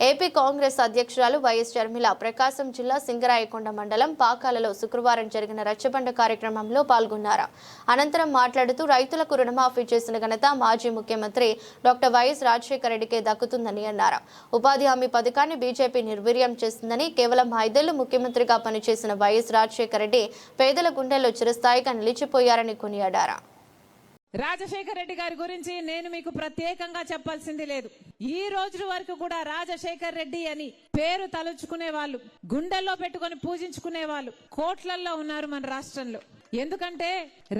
AP Congress అధ్యక్షురాలు YS Sharmila ప్రకాశం జిల్లా సింగరాయకొండ మండలం పాకాలలో శుక్రవారం జరిగిన రచ్చబండ కార్యక్రమంలో పాల్గొన్నారు. అనంతరం మాట్లాడుతూ రైతులకు రుణమాఫీ చేసిన ఘనత మాజీ ముఖ్యమంత్రి డాక్టర్ వైఎస్ రాజశేఖర రెడ్డికే దక్కుతుందని అన్నారు. ఉపాధి హామీ పథకాన్ని బీజేపీ నిర్వీర్యం చేసిందని కేవలం ఐదేళ్ళు ముఖ్యమంత్రిగా పనిచేసిన వైఎస్ రాజశేఖర రెడ్డి పేదల గుండెల్లో చిరస్థాయిగా నిలిచిపోయారని కొనియాడారు. రాజశేఖర రెడ్డి గారి గురించి నేను మీకు ప్రత్యేకంగా చెప్పాల్సింది లేదు. ఈ రోజు వరకు కూడా రాజశేఖర్ రెడ్డి అని పేరు తలుచుకునే వాళ్ళు గుండెల్లో పెట్టుకొని పూజించుకునే వాళ్ళు కోట్లల్లో ఉన్నారు మన రాష్ట్రంలో. ఎందుకంటే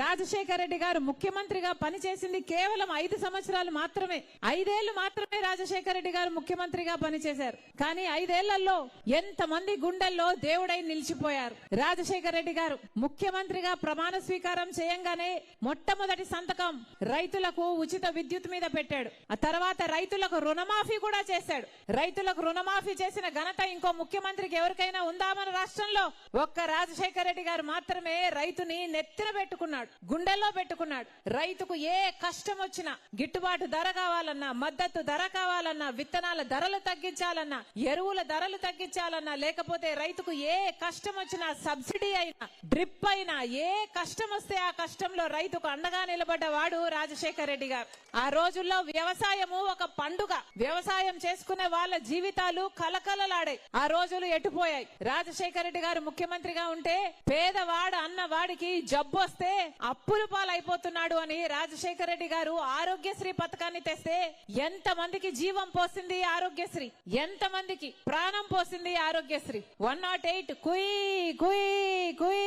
రాజశేఖర రెడ్డి గారు ముఖ్యమంత్రిగా పనిచేసింది కేవలం ఐదు సంవత్సరాలు మాత్రమే. ఐదేళ్ళు మాత్రమే రాజశేఖర రెడ్డి గారు ముఖ్యమంత్రిగా పనిచేశారు. కానీ ఐదేళ్ళలో ఎంతమంది గుండెల్లో దేవుడై నిలిచిపోయారు. రాజశేఖర రెడ్డి గారు ముఖ్యమంత్రిగా ప్రమాణ స్వీకారం చేయంగానే మొట్టమొదటి సంతకం రైతులకు ఉచిత విద్యుత్ మీద పెట్టాడు. ఆ తర్వాత రైతులకు రుణమాఫీ కూడా చేశాడు. రైతులకు రుణమాఫీ చేసిన ఘనత ఇంకో ముఖ్యమంత్రికి ఎవరికైనా ఉందా మన రాష్ట్రంలో? ఒక్క రాజశేఖర రెడ్డి గారు మాత్రమే రైతుని నెత్తిన పెట్టుకున్నాడు గుండెల్లో పెట్టుకున్నాడు. రైతుకు ఏ కష్టం వచ్చినా గిట్టుబాటు ధర కావాలన్నా మద్దతు ధర కావాలన్నా విత్తనాల ధరలు తగ్గించాలన్నా ఎరువుల ధరలు తగ్గించాలన్నా లేకపోతే రైతుకు ఏ కష్టం వచ్చినా సబ్సిడీ అయినా డ్రిప్ అయినా ఏ కష్టం వస్తే ఆ కష్టంలో రైతుకు అండగా నిలబడ్డవాడు రాజశేఖర రెడ్డి గారు. ఆ రోజుల్లో వ్యవసాయము ఒక పండుగ. వ్యవసాయం చేసుకునే వాళ్ళ జీవితాలు కలకలలాడాయి. ఆ రోజులు ఎటుపోయాయి? రాజశేఖర రెడ్డి గారు ముఖ్యమంత్రిగా ఉంటే పేదవాడు అన్న వాడికి జబ్బు వస్తే అప్పులు పాలైపోతున్నాడు అని రాజశేఖర రెడ్డి గారు ఆరోగ్యశ్రీ పథకాన్ని తెస్తే ఎంత మందికి జీవం పోసింది ఆరోగ్యశ్రీ? ఎంత మందికి ప్రాణం పోసింది ఆరోగ్యశ్రీ? వన్ నాట్ ఎయిట్ కుయ్ కుయ్ కుయ్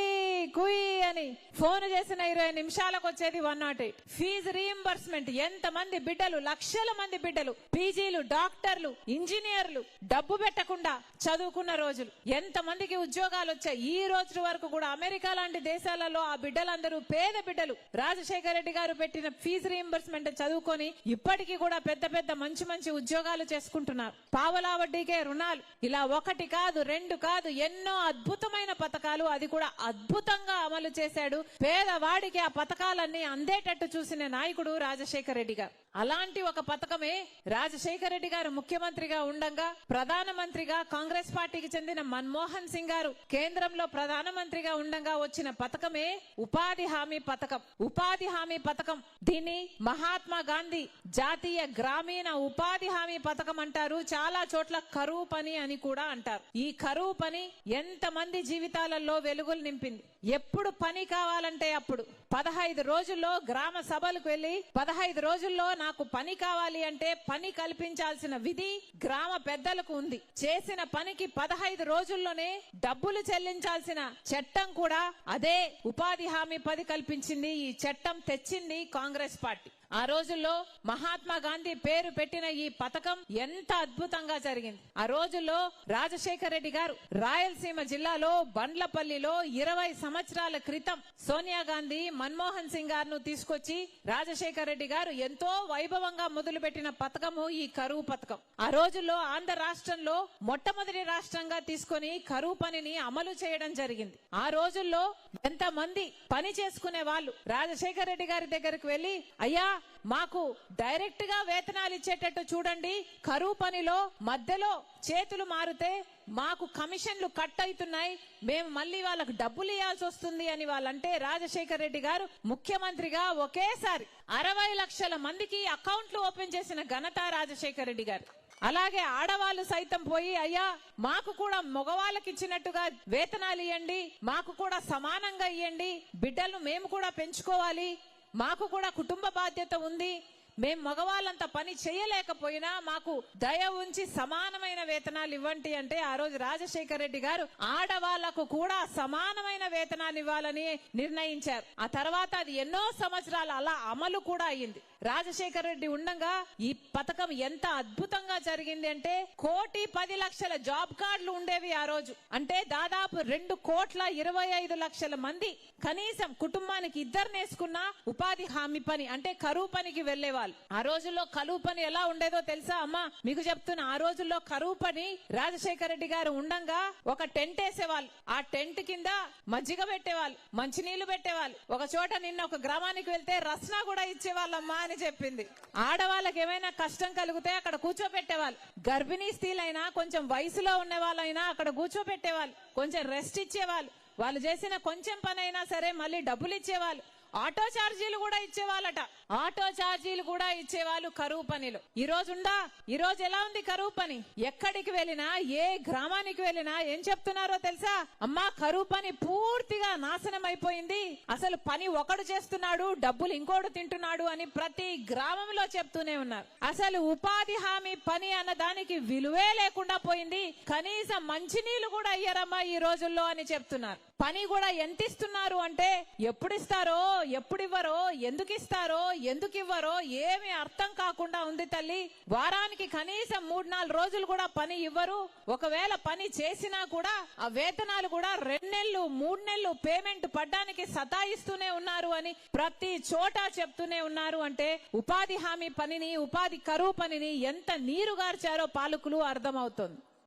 కుయ్ అని ఫోన్ చేసిన ఇరవై నిమిషాలకు వచ్చేది one nought eight. Fee reimbursement ఎంత మంది బిడ్డలు లక్షల మంది బిడ్డలు పీజీలు డాక్టర్లు ఇంజనీర్లు డబ్బు పెట్టకుండా చదువుకున్న రోజులు. ఎంత మందికి ఉద్యోగాలు వచ్చాయి? ఈ రోజు వరకు కూడా అమెరికా లాంటి దేశాలలో ఆ బిడ్డలందరూ పేద బిడ్డలు. రాజశేఖర రెడ్డి గారు పెట్టిన ఫీజు రీఎంబర్స్మెంట్ చదువుకొని ఇప్పటికీ కూడా పెద్ద పెద్ద మంచి మంచి ఉద్యోగాలు చేసుకుంటున్నారు. పావలా వడ్డీకే రుణాలు. ఇలా ఒకటి కాదు రెండు కాదు ఎన్నో అద్భుతమైన పథకాలు అది కూడా అద్భుతంగా అమలు చేశాడు. పేదవాడికి ఆ పథకాలన్నీ అందేటట్టు చూసిన నాయకుడు రాజశేఖర రెడ్డి గారు. అలాంటి ఒక పథకమే రాజశేఖర రెడ్డి గారు ముఖ్యమంత్రిగా ఉండంగా ప్రధానమంత్రిగా కాంగ్రెస్ పార్టీకి చెందిన మన్మోహన్ సింగ్ గారు కేంద్రంలో ప్రధానమంత్రిగా ఉండంగా వచ్చిన పథకమే ఉపాధి హామీ పథకం. ఉపాధి హామీ పథకం. దీన్ని మహాత్మా గాంధీ జాతీయ గ్రామీణ ఉపాధి హామీ పథకం అంటారు. చాలా చోట్ల కరువు పని అని కూడా అంటారు. ఈ కరువు పని ఎంత మంది జీవితాలలో వెలుగులు నింపింది? ఎప్పుడు పని కావాలంటే అప్పుడు. పదహైదు రోజుల్లో గ్రామ సభలకు వెళ్ళి పదహైదు రోజుల్లో నాకు పని కావాలి అంటే పని కల్పించాల్సిన విధి గ్రామ పెద్దలకు ఉంది. చేసిన పనికి పదహైదు రోజుల్లోనే డబ్బులు చెల్లించాల్సిన చట్టం కూడా అదే ఉపాధి హామీ పది కల్పించింది. ఈ చట్టం తెచ్చింది కాంగ్రెస్ పార్టీ. ఆ రోజుల్లో మహాత్మా గాంధీ పేరు పెట్టిన ఈ పథకం ఎంత అద్భుతంగా జరిగింది. ఆ రోజుల్లో రాజశేఖర రెడ్డి గారు రాయలసీమ జిల్లాలో బండ్లపల్లిలో ఇరవై సంవత్సరాల క్రితం సోనియా గాంధీ మన్మోహన్ సింగ్ గారును తీసుకొచ్చి రాజశేఖర రెడ్డి గారు ఎంతో వైభవంగా మొదలుపెట్టిన పథకము ఈ కరువు పథకం. ఆ రోజుల్లో ఆంధ్ర రాష్ట్రంలో మొట్టమొదటి రాష్ట్రంగా తీసుకొని కరువు పనిని అమలు చేయడం జరిగింది. ఆ రోజుల్లో ఎంత మంది పని చేసుకునే వాళ్ళు రాజశేఖర రెడ్డి గారి దగ్గరకు వెళ్ళి అయ్యా మాకు డైరెక్ట్గా వేతనాలు ఇచ్చేటట్టు చూడండి. కరువు పనిలో మధ్యలో చేతులు మారితే మాకు కమిషన్లు కట్ అవుతున్నాయి. మేము మళ్ళీ వాళ్ళకు డబ్బులు ఇవ్వాల్సి వస్తుంది అని వాళ్ళంటే రాజశేఖర రెడ్డి గారు ముఖ్యమంత్రిగా ఒకేసారి అరవై లక్షల మందికి అకౌంట్లు ఓపెన్ చేసిన ఘనత రాజశేఖర రెడ్డి గారు. అలాగే ఆడవాళ్ళు సైతం పోయి అయ్యా మాకు కూడా మగవాళ్ళకి ఇచ్చినట్టుగా వేతనాలు ఇవ్వండి మాకు కూడా సమానంగా ఇవ్వండి బిడ్డలను మేము కూడా పెంచుకోవాలి. మాకు కూడా కుటుంబ బాధ్యత ఉంది. మేం మగవాళ్ళంత పని చేయలేకపోయినా మాకు దయ ఉంచి సమానమైన వేతనాలు ఇవ్వండి అంటే ఆ రోజు రాజశేఖర రెడ్డి గారు ఆడవాళ్ళకు కూడా సమానమైన వేతనాలు ఇవ్వాలని నిర్ణయించారు. ఆ తర్వాత అది ఎన్నో సంవత్సరాలు అలా అమలు కూడా అయింది. రాజశేఖర రెడ్డి ఉండగా ఈ పథకం ఎంత అద్భుతంగా జరిగింది అంటే కోటి పది లక్షల జాబ్ కార్డులు ఉండేవి ఆ రోజు. అంటే దాదాపు రెండు కోట్ల ఇరవై ఐదు లక్షల మంది కనీసం కుటుంబానికి ఇద్దరు నేసుకున్న ఉపాధి హామీ పని అంటే కరువు పనికి వెళ్ళేవాళ్ళు ఆ రోజుల్లో కరువు పని ఎలా ఉండేదో తెలుసా అమ్మా? మీకు చెప్తున్నా ఆ రోజుల్లో కరువు పని రాజశేఖర రెడ్డి గారు ఉండంగా ఒక టెంట్ వేసేవాళ్ళు. ఆ టెంట్ కింద మజ్జిగ పెట్టేవాళ్ళు మంచినీళ్ళు పెట్టేవాళ్ళు. ఒక చోట నిన్న ఒక గ్రామానికి వెళ్తే రస్నా కూడా ఇచ్చేవాళ్ళమ్మా అని చెప్పింది. ఆడవాళ్ళకి ఏమైనా కష్టం కలిగితే అక్కడ కూర్చోబెట్టేవాళ్ళు గర్భిణీ స్త్రీలైనా కొంచెం వయసులో ఉన్న వాళ్ళైనా అక్కడ కూర్చోబెట్టేవాళ్ళు కొంచెం రెస్ట్ ఇచ్చేవాళ్ళు. వాళ్ళు చేసిన కొంచెం పనైనా సరే మళ్ళీ డబ్బులు ఇచ్చేవాళ్ళు. ఆటో ఛార్జీలు కూడా ఇచ్చేవాళ్ళట. ఆటో ఛార్జీలు కూడా ఇచ్చేవాళ్ళు కరువు పనిలో. ఈ రోజు ఉందా ఈ రోజు ఎలా ఉంది కరువు పని? ఎక్కడికి వెళ్ళినా ఏ గ్రామానికి వెళ్ళినా ఏం చెప్తున్నారో తెలుసా? అమ్మా కరువు పని పూర్తిగా నాశనం అయిపోయింది. అసలు పని ఒకడు చేస్తున్నాడు డబ్బులు ఇంకోడు తింటున్నాడు అని ప్రతి గ్రామంలో చెప్తూనే ఉన్నారు. అసలు ఉపాధి హామీ పని అన్న దానికి విలువే లేకుండా పోయింది. కనీసం మంచినీళ్ళు కూడా అయ్యారమ్మా ఈ రోజుల్లో అని చెప్తున్నారు. పని కూడా ఎంత ఇస్తున్నారు అంటే ఎప్పుడు ఇస్తారో ఎప్పుడు ఇవ్వరో ఎందుకు ఇస్తారో ఎందుకు ఇవ్వరో ఏమి అర్థం కాకుండా ఉంది తల్లి. వారానికి కనీసం మూడు నాలుగు రోజులు కూడా పని ఇవ్వరు. ఒకవేళ పని చేసినా కూడా ఆ వేతనాలు కూడా రెండు నెలలు మూడు నెలలు పేమెంట్ పడ్డానికి సతాయిస్తూనే ఉన్నారు అని ప్రతి చోట చెప్తూనే ఉన్నారు అంటే ఉపాధి హామీ పనిని ఉపాధి కరువు పనిని ఎంత నీరు గార్చారో పాలకులు అర్థమవుతుంది.